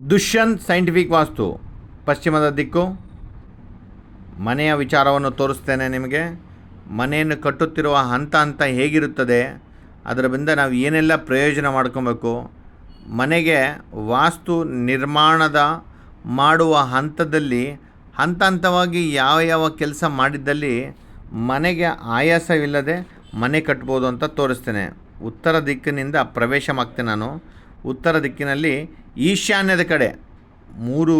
Dushyant scientific ವಾಸ್ತು. ಪಶ್ಚಿಮದ ದಿಕ್ಕು. ಮನೆಯ ವಿಚಾರವನ್ನು ತೋರಿಸ್ತೇನೆ ನಿಮಗೆ. ಮನೆಯನ್ನು ಕಟ್ಟುತ್ತಿರುವ ಹಂತ ಹಂತ ಹೇಗಿರುತ್ತದೆ? ಅದರಿಂದ ನಾವು ಏನೆಲ್ಲ ಪ್ರಯೋಜನ ಮಾಡ್ಕೊಬೇಕು? ಮನೆಗೆ ವಾಸ್ತು ನಿರ್ಮಾಣದ ಮಾಡುವ ಹಂತದಲ್ಲಿ, ಹಂತ ಹಂತವಾಗಿ ಯಾವ ಯಾವ ಕೆಲಸ ಮಾಡಿದ್ದಲ್ಲಿ ಮನೆಗೆ ಆಯಾಸವಿಲ್ಲದೆ ಮನೆ ಕಟ್ಬೋದು ಅಂತ ತೋರಿಸ್ತೇನೆ. ಉತ್ತರ ದಿಕ್ಕಿನಿಂದ ಪ್ರವೇಶ ಮಾಡ್ತೇನೆ ನಾನು. ಉತ್ತರ ದಿಕ್ಕಿನಲ್ಲಿ ಈಶಾನ್ಯದ ಕಡೆ, ಮೂರು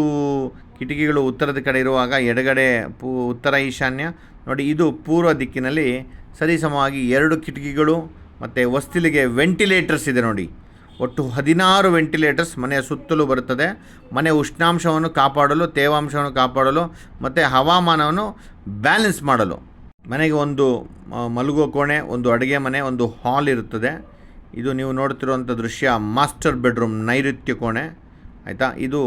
ಕಿಟಕಿಗಳು ಉತ್ತರದ ಕಡೆ ಇರುವಾಗ ಎಡಗಡೆ ಪೂ, ಉತ್ತರ ಈಶಾನ್ಯ. ನೋಡಿ, ಇದು ಪೂರ್ವ ದಿಕ್ಕಿನಲ್ಲಿ ಸರಿಸಮವಾಗಿ ಎರಡು ಕಿಟಕಿಗಳು ಮತ್ತು ವಸ್ತಿಲಿಗೆ ವೆಂಟಿಲೇಟರ್ಸ್ ಇದೆ ನೋಡಿ. ಒಟ್ಟು ಹದಿನಾರು ವೆಂಟಿಲೇಟರ್ಸ್ ಮನೆಯ ಸುತ್ತಲೂ ಬರುತ್ತದೆ. ಮನೆ ಉಷ್ಣಾಂಶವನ್ನು ಕಾಪಾಡಲು, ತೇವಾಂಶವನ್ನು ಕಾಪಾಡಲು ಮತ್ತು ಹವಾಮಾನವನ್ನು ಬ್ಯಾಲೆನ್ಸ್ ಮಾಡಲು. ಮನೆಗೆ ಒಂದು ಮಲಗುವ ಕೋಣೆ, ಒಂದು ಅಡುಗೆ ಮನೆ, ಒಂದು ಹಾಲ್ ಇರುತ್ತದೆ. ಇದು ನೀವು ನೋಡ್ತಿರುವಂಥ ದೃಶ್ಯ ಮಾಸ್ಟರ್ ಬೆಡ್ರೂಮ್ ನೈಋತ್ಯ ಕೋಣೆ, ಆಯಿತಾ? ಇದು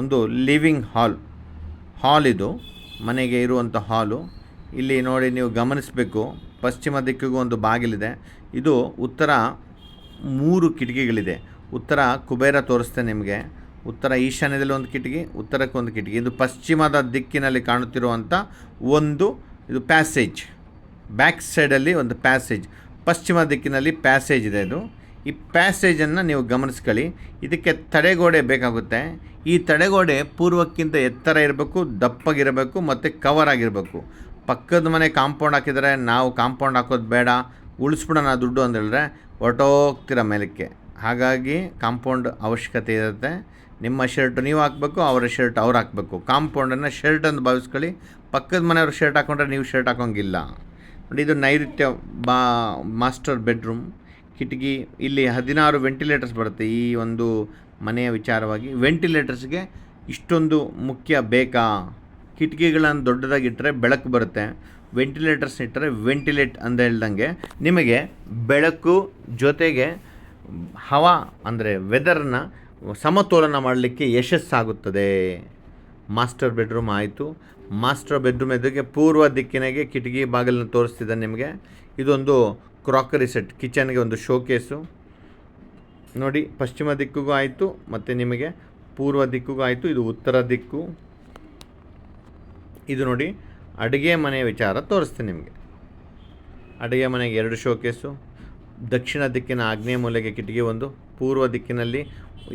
ಒಂದು ಲಿವಿಂಗ್ ಹಾಲ್. ಹಾಲ್ ಇದು, ಮನೆಗೆ ಇರುವಂಥ ಹಾಲು. ಇಲ್ಲಿ ನೋಡಿ ನೀವು ಗಮನಿಸಬೇಕು, ಪಶ್ಚಿಮ ದಿಕ್ಕಿಗೂ ಒಂದು ಬಾಗಿಲಿದೆ. ಇದು ಉತ್ತರ ಮೂರು ಕಿಟಕಿಗಳಿದೆ. ಉತ್ತರ ಕುಬೇರ ತೋರಿಸ್ತೇನೆ ನಿಮಗೆ. ಉತ್ತರ ಈಶಾನ್ಯದಲ್ಲಿ ಒಂದು ಕಿಟಕಿ, ಉತ್ತರಕ್ಕೆ ಒಂದು ಕಿಟಕಿ. ಇದು ಪಶ್ಚಿಮದ ದಿಕ್ಕಿನಲ್ಲಿ ಕಾಣುತ್ತಿರುವಂಥ ಒಂದು ಇದು ಪ್ಯಾಸೇಜ್ ಬ್ಯಾಕ್ ಸೈಡಲ್ಲಿ ಒಂದು ಪ್ಯಾಸೇಜ್ ಪಶ್ಚಿಮ ದಿಕ್ಕಿನಲ್ಲಿ ಪ್ಯಾಸೇಜ್ ಇದೆ ಇದು. ಈ ಪ್ಯಾಸೇಜನ್ನು ನೀವು ಗಮನಿಸ್ಕೊಳ್ಳಿ. ಇದಕ್ಕೆ ತಡೆಗೋಡೆ ಬೇಕಾಗುತ್ತೆ. ಈ ತಡೆಗೋಡೆ ಪೂರ್ವಕ್ಕಿಂತ ಎತ್ತರ ಇರಬೇಕು, ದಪ್ಪಗಿರಬೇಕು ಮತ್ತು ಕವರ್ ಆಗಿರಬೇಕು. ಪಕ್ಕದ ಮನೆ ಕಾಂಪೌಂಡ್ ಹಾಕಿದರೆ ನಾವು ಕಾಂಪೌಂಡ್ ಹಾಕೋದು ಬೇಡ. ಉಳಿಸ್ಬಿಡೋಣ ದುಡ್ಡು ಅಂತ ಹೇಳಿದ್ರೆ ಮೇಲಕ್ಕೆ. ಹಾಗಾಗಿ ಕಾಂಪೌಂಡ್ ಅವಶ್ಯಕತೆ ಇರುತ್ತೆ. ನಿಮ್ಮ ಶರ್ಟ್ ನೀವು ಹಾಕಬೇಕು, ಅವರ ಶರ್ಟ್ ಅವ್ರು ಹಾಕಬೇಕು. ಕಾಂಪೌಂಡನ್ನು ಶರ್ಟ್ ಅಂತ ಭಾವಿಸ್ಕೊಳ್ಳಿ. ಪಕ್ಕದ ಮನೆಯವ್ರ ಶರ್ಟ್ ಹಾಕೊಂಡ್ರೆ ನೀವು ಶರ್ಟ್ ಹಾಕೋಂಗಿಲ್ಲ. ನೋಡಿ, ಇದು ನೈಋತ್ಯ ಬಾ, ಮಾಸ್ಟರ್ ಬೆಡ್ರೂಮ್. ಕಿಟಕಿ, ಇಲ್ಲಿ ಹದಿನಾರು ವೆಂಟಿಲೇಟರ್ಸ್ ಬರುತ್ತೆ ಈ ಒಂದು ಮನೆಯ ವಿಚಾರವಾಗಿ. ವೆಂಟಿಲೇಟರ್ಸ್ಗೆ ಇಷ್ಟೊಂದು ಮುಖ್ಯ ಬೇಕಾ? ಕಿಟಕಿಗಳನ್ನು ದೊಡ್ಡದಾಗಿಟ್ಟರೆ ಬೆಳಕು ಬರುತ್ತೆ. ವೆಂಟಿಲೇಟರ್ಸ್ ಇಟ್ಟರೆ ವೆಂಟಿಲೇಟ್ ಅಂತ ಹೇಳ್ದಂಗೆ. ನಿಮಗೆ ಬೆಳಕು ಜೊತೆಗೆ ಹವಾ, ಅಂದರೆ ವೆದರನ್ನು ಸಮತೋಲನ ಮಾಡಲಿಕ್ಕೆ ಯಶಸ್ಸಾಗುತ್ತದೆ. ಮಾಸ್ಟರ್ ಬೆಡ್ರೂಮ್ ಆಯಿತು. ಮಾಸ್ಟರ್ ಬೆಡ್ರೂಮ್ ಎದುರಿಗೆ ಪೂರ್ವ ದಿಕ್ಕಿನಾಗೆ ಕಿಟಕಿ ಬಾಗಿಲನ್ನು ತೋರಿಸ್ತಿದ್ದೆ ನಿಮಗೆ. ಇದೊಂದು ಕ್ರಾಕರಿ ಸೆಟ್ ಕಿಚನ್ಗೆ ಒಂದು ಶೋಕೇಸು ನೋಡಿ, ಪಶ್ಚಿಮ ದಿಕ್ಕಿಗೂ ಆಯಿತು, ಮತ್ತು ನಿಮಗೆ ಪೂರ್ವ ದಿಕ್ಕಿಗೂ ಆಯಿತು, ಇದು ಉತ್ತರ ದಿಕ್ಕು. ಇದು ನೋಡಿ, ಅಡುಗೆ ಮನೆ ವಿಚಾರ ತೋರಿಸ್ತೀನಿ ನಿಮಗೆ. ಅಡುಗೆ ಮನೆಗೆ ಎರಡು ಶೋಕೇಸು ದಕ್ಷಿಣ ದಿಕ್ಕಿನ ಆಗ್ನೇಯ ಮೂಲೆಗೆ ಕಿಟಕಿ ಒಂದು, ಪೂರ್ವ ದಿಕ್ಕಿನಲ್ಲಿ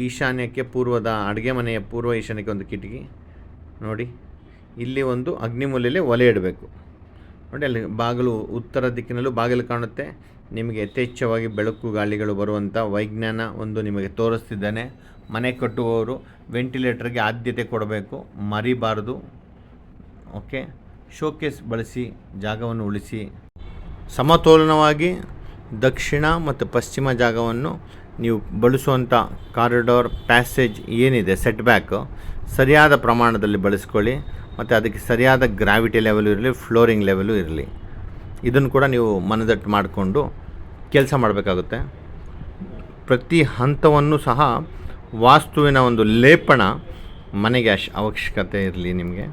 ಈಶಾನ್ಯಕ್ಕೆ ಪೂರ್ವದ ಅಡುಗೆ ಮನೆಯ ಪೂರ್ವ ಈಶಾನ್ಯಕ್ಕೆ ಒಂದು ಕಿಟಕಿ. ನೋಡಿ. ಇಲ್ಲಿ ಒಂದು ಅಗ್ನಿಮೂಲೆಯಲ್ಲಿ ಒಲೆ ಇಡಬೇಕು. ನೋಡಿ, ಅಲ್ಲಿ ಬಾಗಿಲು ಉತ್ತರ ದಿಕ್ಕಿನಲ್ಲೂ ಬಾಗಿಲು ಕಾಣುತ್ತೆ. ನಿಮಗೆ ಯಥೇಚ್ಛವಾಗಿ ಬೆಳಕು ಗಾಳಿಗಳು ಬರುವಂಥ ವೈಜ್ಞಾನ ಒಂದು ನಿಮಗೆ ತೋರಿಸ್ತಿದ್ದಾನೆ. ಮನೆ ಕಟ್ಟುವವರು ವೆಂಟಿಲೇಟರ್ಗೆ ಆದ್ಯತೆ ಕೊಡಬೇಕು. ಮರಿಬಾರದು. ಓಕೆ? ಶೋಕೇಸ್ ಬಳಸಿ, ಜಾಗವನ್ನು ಉಳಿಸಿ. ಸಮತೋಲನವಾಗಿ ದಕ್ಷಿಣ ಮತ್ತು ಪಶ್ಚಿಮ ಜಾಗವನ್ನು ನೀವು ಬಳಸುವಂಥ ಕಾರಿಡಾರ್ ಪ್ಯಾಸೇಜ್ ಏನಿದೆ ಸೆಟ್ ಬ್ಯಾಕ್ ಸರಿಯಾದ ಪ್ರಮಾಣದಲ್ಲಿ ಬಳಸ್ಕೊಳ್ಳಿ, ಮತ್ತು ಅದಕ್ಕೆ ಸರಿಯಾದ ಗ್ರಾವಿಟಿ ಲೆವೆಲು ಇರಲಿ ಫ್ಲೋರಿಂಗ್ ಲೆವೆಲು ಇರಲಿ. ಇದನ್ನು ಕೂಡ ನೀವು ಮನದಟ್ಟು ಮಾಡಿಕೊಂಡು ಕೆಲಸ ಮಾಡಬೇಕಾಗುತ್ತೆ. ಪ್ರತಿ ಹಂತವನ್ನು ಸಹ ವಾಸ್ತುವಿನ ಒಂದು ಲೇಪನ ಮನೆಗೆ ಅಶ್, ಅವಶ್ಯಕತೆ ಇರಲಿ ನಿಮಗೆ.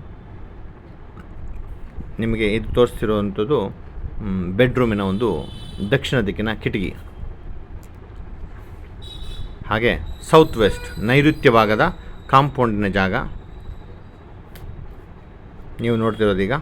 ನಿಮಗೆ ಇದು ತೋರಿಸ್ತಿರುವಂಥದ್ದು ಬೆಡ್ರೂಮಿನ ಒಂದು ದಕ್ಷಿಣ ದಿಕ್ಕಿನ ಕಿಟಕಿ. ಹಾಗೆ ಸೌತ್ ವೆಸ್ಟ್ ನೈಋತ್ಯ ಭಾಗದ ಕಾಂಪೌಂಡಿನ ಜಾಗ. ನೀವು ನೋಡ್ತಿರೋದೀಗ.